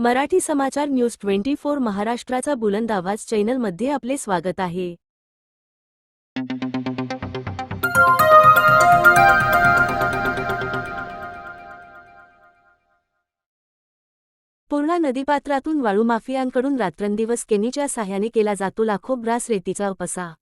मराठी समाचार news twenty four महाराष्ट्राचा बुलंद आवाज चॅनलमध्ये आपले स्वागत आहे. पूर्णा नदीपात्रातून वाळू माफियांकडून रात्रंदिवस केनीच्या साह्याने केला जातो लाखो ब्रास रेतीचा उपसा.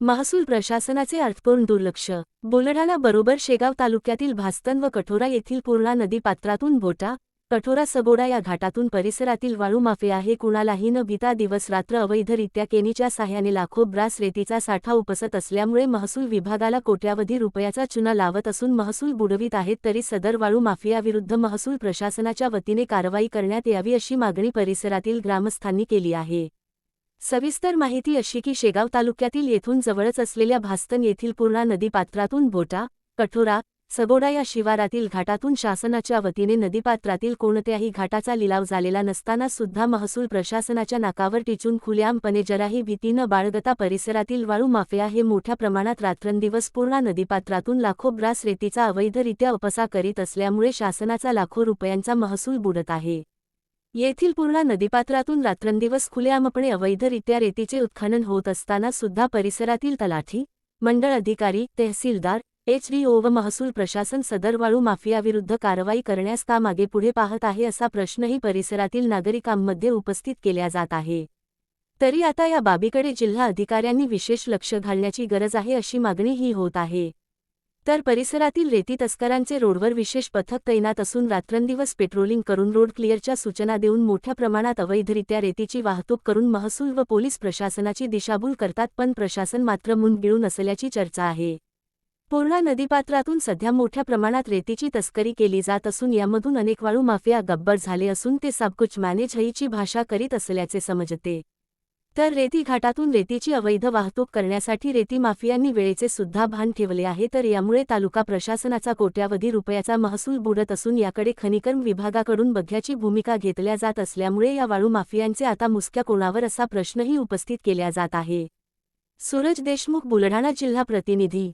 महसूल प्रशासनाचे अर्थपूर्ण दुर्लक्ष. बुलढाणा बरोबर शेगाव तालुक्यातील भास्तन व कठोरा येथील पूर्णा नदीपात्रातून बोटा कठोरा सगोडा या घाटातून परिसरातील वाळू माफिया हे कुणालाही न भीता दिवस रात्र अवैधरित्या केनीच्या साह्याने लाखो ब्रास रेतीचा साठा उपसत असल्यामुळे महसूल विभागाला कोट्यावधी रुपयाचा चुना लावत असून महसूल बुडवीत आहेत तरी सदर वाळू माफियाविरुद्ध महसूल प्रशासनाच्या वतीने कारवाई करण्यात यावी अशी मागणी परिसरातील ग्रामस्थांनी केली आहे. सविस्तर माहिती अशी की शेगाव तालुक्यातील येथून जवळच असलेल्या भास्तन येथील पूर्णा नदीपात्रातून बोटा कठोरा सगोडा या शिवारातील घाटातून शासनाच्या वतीने नदीपात्रातील कोणत्याही घाटाचा लिलाव झालेला नसताना सुद्धा महसूल प्रशासनाच्या नाकावर टिचून खुल्यामपणे जराही भीतीनं बाळगता परिसरातील वाळू माफिया हे मोठ्या प्रमाणात रात्रंदिवस पूर्णा नदीपात्रातून लाखो ब्रास रेतीचा अवैधरित्या उपसा करीत असल्यामुळे शासनाचा लाखो रुपयांचा महसूल बुडत आहे. येथील पूर्णा नदीपात्रातून रात्रंदिवस खुलेआमपणे अवैधरित्या रेतीचे उत्खनन होत असताना सुद्धा परिसरातील तलाठी मंडळ अधिकारी तहसीलदार एचडीओ व महसूल प्रशासन सदर वाळू माफियाविरुद्ध कारवाई करण्यास का मागे पुढे पाहत आहे असा प्रश्नही परिसरातील नागरिकांमध्ये उपस्थित केला जात आहे. तरी आता या बाबीकडे जिल्हा अधिकाऱ्यांनी विशेष लक्ष घालण्याची गरज आहे अशी मागणीही होत आहे. तर परिसरातील रेती तस्करांचे रोडवर विशेष पथक तैनात असून रात्रंदिवस पेट्रोलिंग करून रोड क्लिअरच्या सूचना देऊन मोठ्या प्रमाणात अवैधरित्या रेतीची वाहतूक करून महसूल व पोलीस प्रशासनाची दिशाभूल करतात पण प्रशासन मात्र मुंड गिळून असल्याची चर्चा आहे. पूर्णा नदीपात्रातून सध्या मोठ्या प्रमाणात रेतीची तस्करी केली जात असून यामधून अनेक वाळू माफिया गब्बर झाले असून ते सबकुच मॅनेज हईची भाषा करीत असल्याचे समजते. तर रेती घाटातून रेतीची अवैध वाहतूक करण्यासाठी रेती माफियांनी वेळेचे सुद्धा भान ठेवले आहे तर यामुळे तालुका प्रशासनाचा कोट्यावधी रुपयाचा महसूल बुडत असून याकडे खनिकर्म विभागाकडून बघ्याची भूमिका घेतल्या जात असल्यामुळे या वाळू माफियांचे आता मुसक्या कोणावर असा प्रश्नही उपस्थित केला जात आहे. सूरज देशमुख बुलढाणा जिल्हा प्रतिनिधी